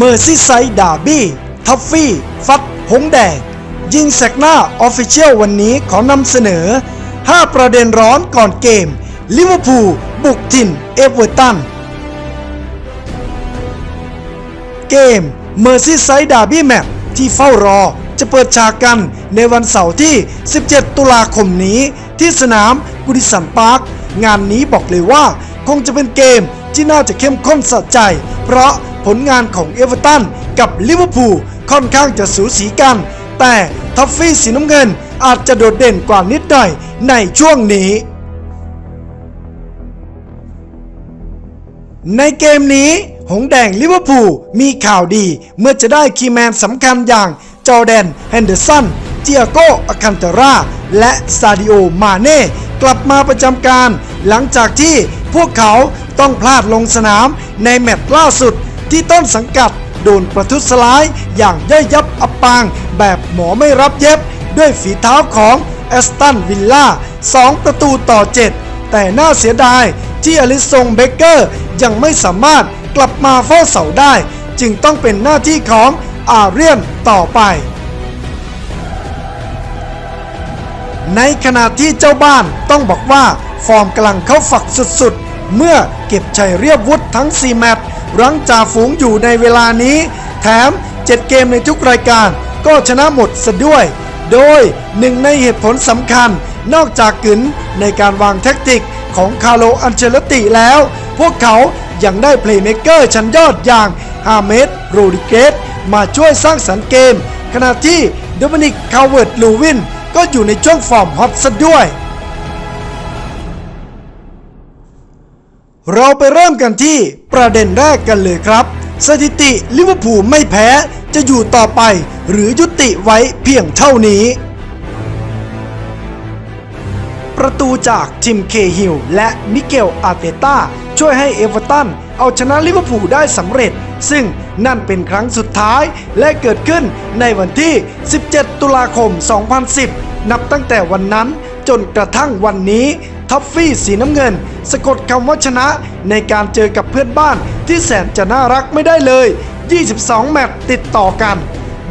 เมอร์ซี่ไซด์ดาบี้ทัฟฟี่ ฟัดหงแดง ยิงแสกหน้าออฟฟิเชียลวันนี้ขอนำเสนอ 5 ประเด็นร้อนก่อนเกม ลิเวอร์พูลบุกถิ่นเอเวอร์ตัน เกม Merseyside Derby Match ที่เฝ้ารอจะเปิดฉากกันในวันเสาร์ที่ 17 ตุลาคมนี้ที่สนามกุดิสันพาร์ค งานนี้บอกเลยว่า คงจะเป็นเกมที่น่าจะเข้มข้นสะใจ เพราะ ผลงานของเอเวอร์ตันกับลิเวอร์พูลค่อนข้างจะสูสีกัน แต่ทัฟฟี่สีน้ำเงินอาจจะโดดเด่นกว่านิดหน่อยในช่วงนี้ ในเกมนี้หงแดงลิเวอร์พูลมีข่าวดีเมื่อจะได้คีแมนสำคัญอย่างจอแดนแฮนเดอร์สันเจียโกอาคันเตรา และซาดิโอมาเน่กลับมาประจำการ หลังจากที่พวกเขาต้องพลาดลงสนามในแมตช์ล่าสุด ที่ต้นสังกัดโดนประทุษร้ายอย่างย่อยยับอับปาง แบบหมอไม่รับเย็บ ด้วยฝีเท้าของแอสตันวิลล่า2ประตูต่อ 7 แต่น่าเสียดายที่อลิสงเบเกอร์ยังไม่สามารถกลับมาเฝ้าเสาได้ จึงต้องเป็นหน้าที่ของอาเรียนต่อไป ในขณะที่เจ้าบ้านต้องบอกว่า ฟอร์มกำลังเข้าฝักสุดๆ เมื่อเก็บชัยเรียบวุฒทั้ง 4 แมตช์ รั้งจ่าฝูงอยู่ในเวลานี้ แถม 7 เกมในทุกรายการ ก็ชนะหมดซะด้วย โดยหนึ่งในเหตุผลสำคัญ นอกจากกึนในการวางแท็กติกของคาร์โลอันเชลติแล้ว พวกเขายังได้เพลย์เมกเกอร์ชั้นยอดอย่างฮาเมดโรดิเกสมาช่วยสร้างสรรค์เกม ขณะที่โดมินิกคาเวิร์ดลูวินก็อยู่ในช่วงฟอร์มฮอตซะด้วย เราไปเริ่มกันที่ประเด็นแรกกันเลยครับ สถิติลิเวอร์พูลไม่แพ้จะอยู่ต่อไปหรือยุติไว้เพียงเท่านี้ ประตูจากจิมเคฮิลและมิเกลอาเตต้าช่วยให้เอเวอร์ตันเอาชนะลิเวอร์พูลได้สำเร็จ ซึ่งนั่นเป็นครั้งสุดท้ายและเกิดขึ้นในวันที่ 17 ตุลาคม 2010 นับตั้งแต่วันนั้น จนกระทั่งวันนี้ท็อฟฟี่สีน้ำเงิน สะกดคำว่าชนะในการเจอกับเพื่อนบ้านที่แสนจะน่ารักไม่ได้เลย 22 แมตช์ติดต่อกัน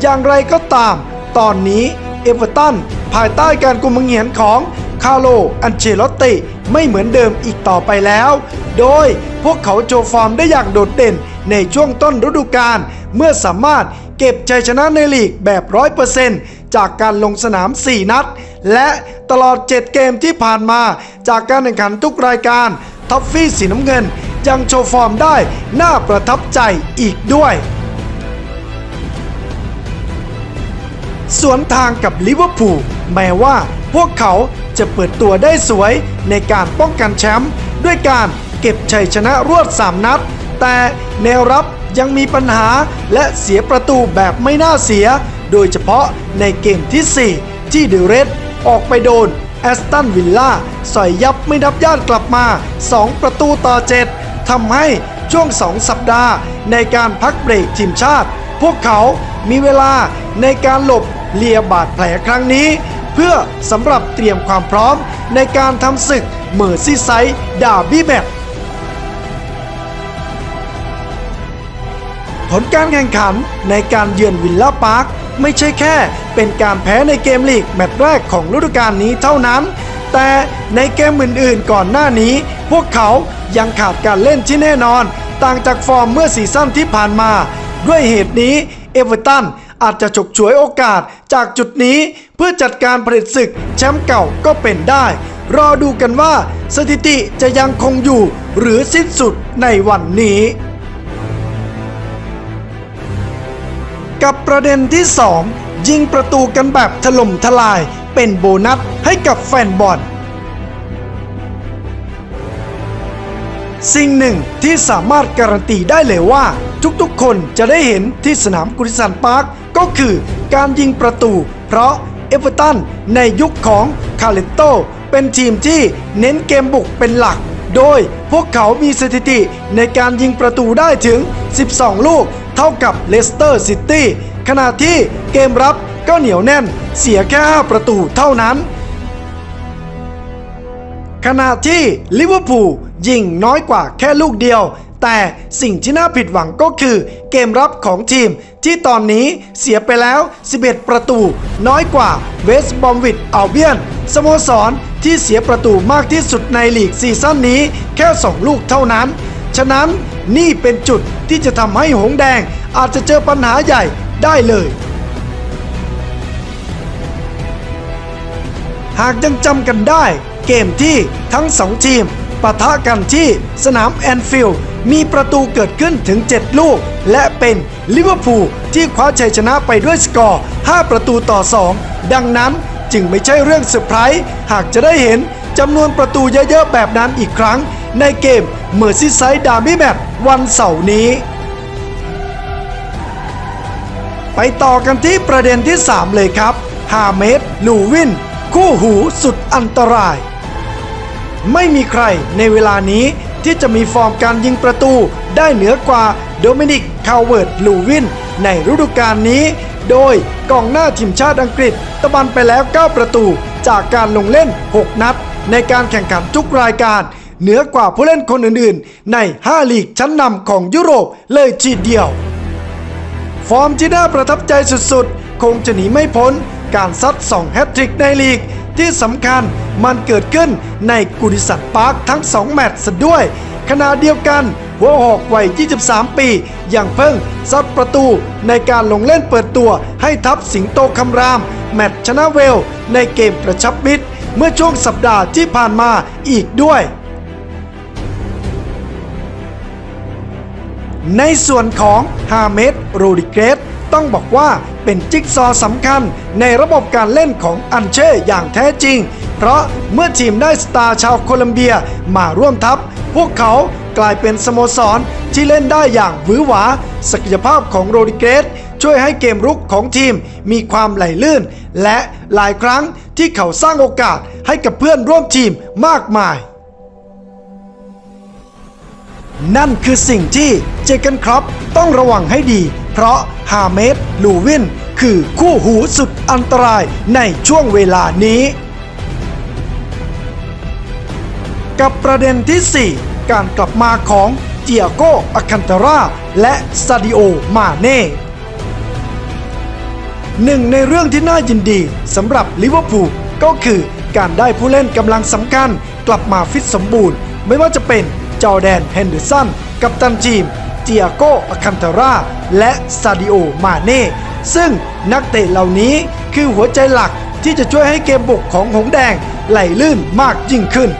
อย่างไรก็ตาม ตอนนี้เอเวอร์ตันภายใต้การกุมเหียนของคาร์โล อันเชลอตติไม่เหมือนเดิมอีกต่อไปแล้ว โดยพวกเขาโชว์ฟอร์มได้อย่างโดดเด่นในช่วงต้นฤดูกาลเมื่อสามารถเก็บชัยชนะในลีกแบบ 100%จากการลงสนาม 4 นัด และตลอด 7 เกมที่ผ่านมา จากการแข่งขันทุกรายการท็อฟฟี่สีน้ำเงิน ยังโชว์ฟอร์มได้น่าประทับใจอีกด้วย สวนทางกับลิเวอร์พูลแม้ว่าพวกเขาจะเปิดตัวได้สวยในการป้องกันแชมป์ด้วยการเก็บชัยชนะรวด 3 นัด แต่แนวรับยังมีปัญหาและเสียประตูแบบไม่น่าเสีย โดยเฉพาะในเกมที่ 4 ที่เดเรส ออกไปโดนแอสตันวิลล่าสอยยับไม่นับย่านกลับมา 2 ประตูต่อ 7ทำให้ช่วง 2 สัปดาห์ ในการพักเบรกทีมชาติ พวกเขามีเวลาในการหลบเลียบาดแผลครั้งนี้ เพื่อสำหรับเตรียมความพร้อมในการทำศึกเมอร์ซี่ไซด์ดาบี้แมตผลการแข่งขันในการเยือนวิลล่าพาร์ค ไม่ใช่แค่ เป็นการแพ้ในเกมลีกแมตช์แรกของฤดูกาลนี้เท่านั้น แต่ในเกมอื่นๆก่อนหน้านี้ พวกเขายังขาดการเล่นที่แน่นอน ต่างจากฟอร์มเมื่อซีซั่นที่ผ่านมา ด้วยเหตุนี้เอเวอร์ตันอาจจะฉกฉวยโอกาสจากจุดนี้เพื่อจัดการผลิตศึกแชมป์เก่าก็เป็นได้ รอดูกันว่าสถิติจะยังคงอยู่หรือสิ้นสุดในวันนี้ กับประเด็นที่ 2 ยิงประตูกันแบบถล่มทลายเป็นโบนัสให้กับแฟนบอลสิ่งหนึ่งที่สามารถการันตีได้เลยว่า ทุกๆ คนจะได้เห็นที่สนามกุริสันพาร์คก็คือการยิงประตู เพราะเอเวอร์ตันในยุคของคาเลตโตเป็นทีมที่เน้นเกมบุกเป็นหลัก โดยพวกเขามีสถิติในการยิงประตูได้ถึง 12 ลูก เท่ากับเลสเตอร์ซิตี้ขณะที่เกมรับก็เหนียวแน่นเสียแค่ 5 ประตูเท่านั้น ขณะที่ลิเวอร์พูลยิงน้อยกว่าแค่ลูกเดียว แต่สิ่งที่น่าผิดหวังก็คือเกมรับของทีมที่ตอนนี้เสียไปแล้ว 11 ประตู น้อยกว่าเวสต์บอมวิดอัลเบียนสโมสรที่เสียประตูมากที่สุดในลีกซีซั่นนี้แค่ 2 ลูกเท่านั้น ฉะนั้นนี่เป็นจุดที่จะทำให้หงแดงอาจจะเจอปัญหาใหญ่ได้เลย หากยังจำกันได้ เกมที่ทั้งสองทีมปะทะกันที่สนามแอนฟิลด์มีประตูเกิดขึ้นถึง 7 ลูก และเป็นลิเวอร์พูลที่คว้าชัยชนะไปด้วยสกอร์ 5 ประตูต่อ 2 ดังนั้นจึงไม่ใช่เรื่องเซอร์ไพรส์หากจะได้เห็นจำนวนประตูเยอะๆแบบนั้นอีกครั้ง ในเกมเมอร์ซิไซด์ดาร์บี้แมตวันเสาร์นี้ ไปต่อกันที่ประเด็นที่ 3 เลยครับฮาเมดลูวิน คู่หูสุดอันตราย ไม่มีใครในเวลานี้ที่จะมีฟอร์มการยิงประตูได้เหนือกว่าโดมินิกคาวเวิร์ดลูวิน ในฤดูกาลนี้ โดยกองหน้าทีมชาติอังกฤษ ตะบันไปแล้ว 9 ประตูจากการลงเล่น 6 นัด ในการแข่งขันทุกรายการ เหนือกว่าผู้เล่นคนอื่นๆ ใน 5 ลีกชั้นนำของยุโรปเลยทีเดียว ฟอร์มที่น่าประทับใจสุดๆ คงจะหนีไม่พ้นการซัด2แฮตทริกในลีก ที่สำคัญมันเกิดขึ้นในกุดิสันปาร์คทั้ง 2 แมตช์ซะด้วย ขณะเดียวกันหัวหอกวัย 23 ปี อย่างเพิ่งซัดประตูในการลงเล่นเปิดตัวให้ทัพสิงโตคำราม แมตช์ชนะเวล ในเกมกระชับมิตร เมื่อช่วงสัปดาห์ที่ผ่านมาอีกด้วย ในส่วนของฮาเมดโรดิเกสต้องบอกว่าเป็นจิ๊กซอสำคัญในระบบการเล่นของอันเช่อย่างแท้จริง เพราะเมื่อทีมได้สตาร์ชาวโคลัมเบียมาร่วมทัพ พวกเขากลายเป็นสโมสรที่เล่นได้อย่างหวือหวา ศักยภาพของโรดิเกสช่วยให้เกมรุกของทีมมีความไหลลื่น และหลายครั้งที่เขาสร้างโอกาสให้กับเพื่อนร่วมทีมมากมาย นั่นคือสิ่งที่เจเกนครอปต้องระวังให้ดี เพราะฮาเมดลูวินคือคู่หูสุดอันตรายในช่วงเวลานี้ กับประเด็นที่ 4 การกลับมาของเจียโกอาคันตาราและซาดิโอมาเน่หนึ่งในเรื่องที่น่ายินดีสำหรับลิเวอร์พูลก็คือการได้ผู้เล่นกำลังสำคัญกลับมาฟิตสมบูรณ์ ไม่ว่าจะเป็น จอแดนเฮนเดอร์สัน กับตันทีมเจียโกอาคันตาราและซาดิโอมาเน่ ซึ่งนักเตะเหล่านี้คือหัวใจหลักที่จะช่วยให้เกมบุกของหงส์แดงไหลลื่นมากยิ่งขึ้น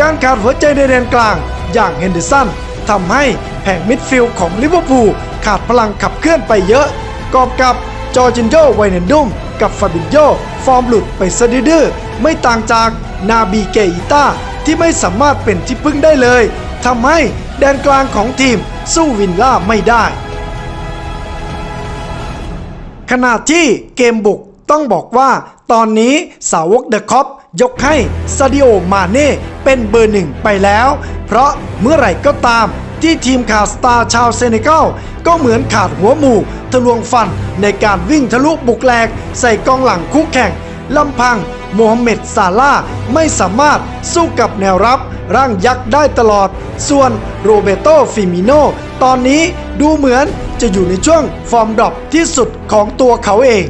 การขาดหัวใจในแดนกลางอย่างเฮนเดอร์สันทำให้แผงมิดฟิลด์ของลิเวอร์พูลขาดพลังขับเคลื่อนไปเยอะ กอบกับจอร์จินโยไวเนนดุมกับฟาบินโยฟอร์มหลุดไปซะดื้อไม่ต่างจากนาบีเกอิต้า ที่ไม่สามารถเป็นที่พึ่งได้เลยทำให้แดนกลางของทีมสู้วินล่าไม่ได้ ขณะที่เกมบุกต้องบอกว่า ตอนนี้สาวกเดอะคอปยกให้ซาดิโอมาเน่เป็นเบอร์หนึ่งไปแล้ว เพราะเมื่อไหร่ก็ตามที่ทีมขาดสตาร์ชาวเซเนกัลก็เหมือนขาดหัวหมู่ ทะลวงฟันในการวิ่งทะลุบุกแหลกใส่กองหลังคู่แข่ง ลำพังโมฮัมเหม็ดซาลาห์ไม่สามารถสู้กับแนวรับร่างยักษ์ได้ตลอด ส่วนโรเบโตฟิมิโนตอนนี้ดูเหมือนจะอยู่ในช่วงฟอร์มดรอปที่สุดของตัวเขาเอง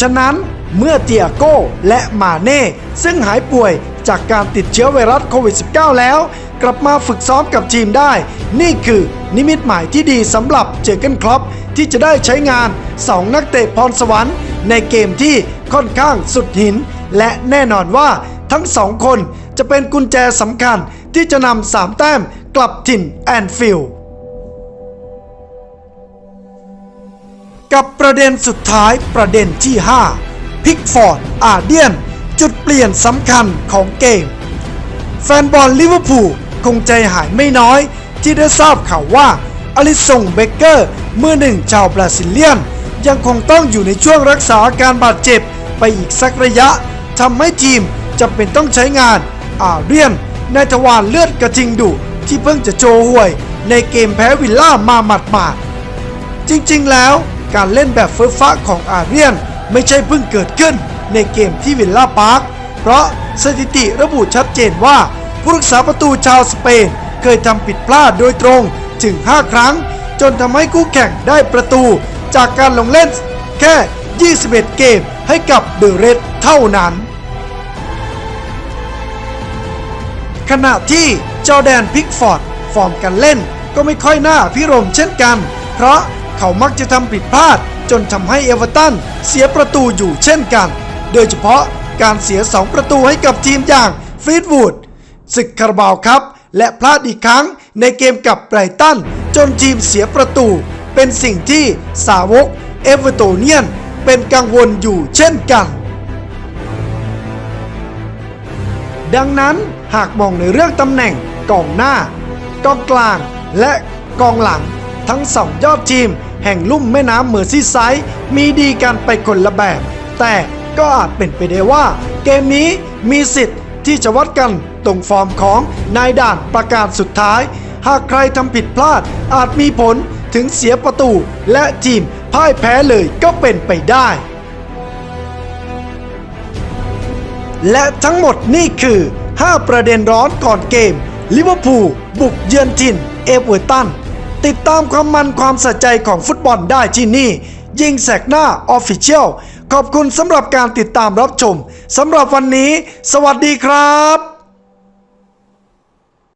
ฉะนั้นเมื่อเตียโก้และมาเน่ซึ่งหายป่วย จากการติดเชื้อไวรัสโควิด -19 แล้ว กลับมาฝึกซ้อมกับทีมได้ นี่คือนิมิตหมายที่ดีสำหรับเจอเกนคล็อปที่จะได้ใช้งาน 2 นักเตะพรสวรรค์ ในเกมที่ค่อนข้างสุดหิน และแน่นอนว่าทั้งสองคนจะเป็นกุญแจสำคัญที่จะนำสามแต้มกลับถิ่นแอนฟิลด์กับประเด็นสุดท้ายประเด็นที่ 5 พิกฟอร์ดอาเดียน จุดเปลี่ยนสำคัญของเกม แฟนบอลลิเวอร์พูลคงใจหายไม่น้อยที่ได้ทราบข่าวว่าอลิสงเบเกอร์มือหนึ่งชาวบราซิเลียน ยังคงต้องอยู่ในช่วงรักษาอาการบาดเจ็บไปอีกสักระยะทำให้ทีมจะเป็นต้องใช้งานอาเรียนในทวารเลือดกระทิงดุที่เพิ่งจะโชว์ห่วย ในเกมแพ้วิลล่ามาหมัดๆจริงๆแล้วการเล่นแบบเฟิร์ฟ้าของอาเรียนไม่ใช่เพิ่งเกิดขึ้น ในเกมที่วิลล่าพาร์คเพราะสถิติระบุชัดเจนว่า ผู้รักษาประตูชาวสเปน เคยทำผิดพลาดโดยตรงถึง 5 ครั้ง จนทำให้คู่แข่งได้ประตู จากการลงเล่นแค่ 21 เกมให้กับเดอะเรดเท่านั้น ขณะที่จอแดนพิกฟอร์ด ฟอร์มการเล่นก็ไม่ค่อยน่าพิรมเช่นกัน เพราะเขามักจะทำผิดพลาดจนทำให้เอเวอร์ตันเสียประตูอยู่เช่นกัน โดยเฉพาะการเสีย 2 ประตูให้กับทีมอย่างฟีดวูดศึกคาราบาวครับ และพลาดอีกครั้งในเกมกับไบรตัน จนทีมเสียประตู เป็นสิ่งที่สาวกเอเวอร์โตเนียนเป็นกังวลอยู่เช่นกัน ดังนั้นหากมองในเรื่องตำแหน่งกองหน้ากองกลางและกองหลัง ทั้งสองยอดทีมแห่งลุ่มแม่น้ำเมอร์ซีไซด์มีดีกันไปคนละแบบ แต่ ก็อาจเป็นไปได้ว่า เกมนี้มีสิทธิ์ที่จะวัดกันตรงฟอร์มของนายด่านประการสุดท้าย หากใครทำผิดพลาดอาจมีผลถึงเสียประตูและทีมพ่ายแพ้เลยก็เป็นไปได้ และทั้งหมดนี่คือ 5 ประเด็นร้อนก่อนเกมลิเวอร์พูลบุกเยือนถิ่นเอเวอร์ตัน ติดตามความมันความสะใจของฟุตบอลได้ที่นี่ ยิงแสกหน้าออฟฟิเชียล ขอบคุณสำหรับการติดตามรับชมสำหรับวันนี้ สวัสดีครับ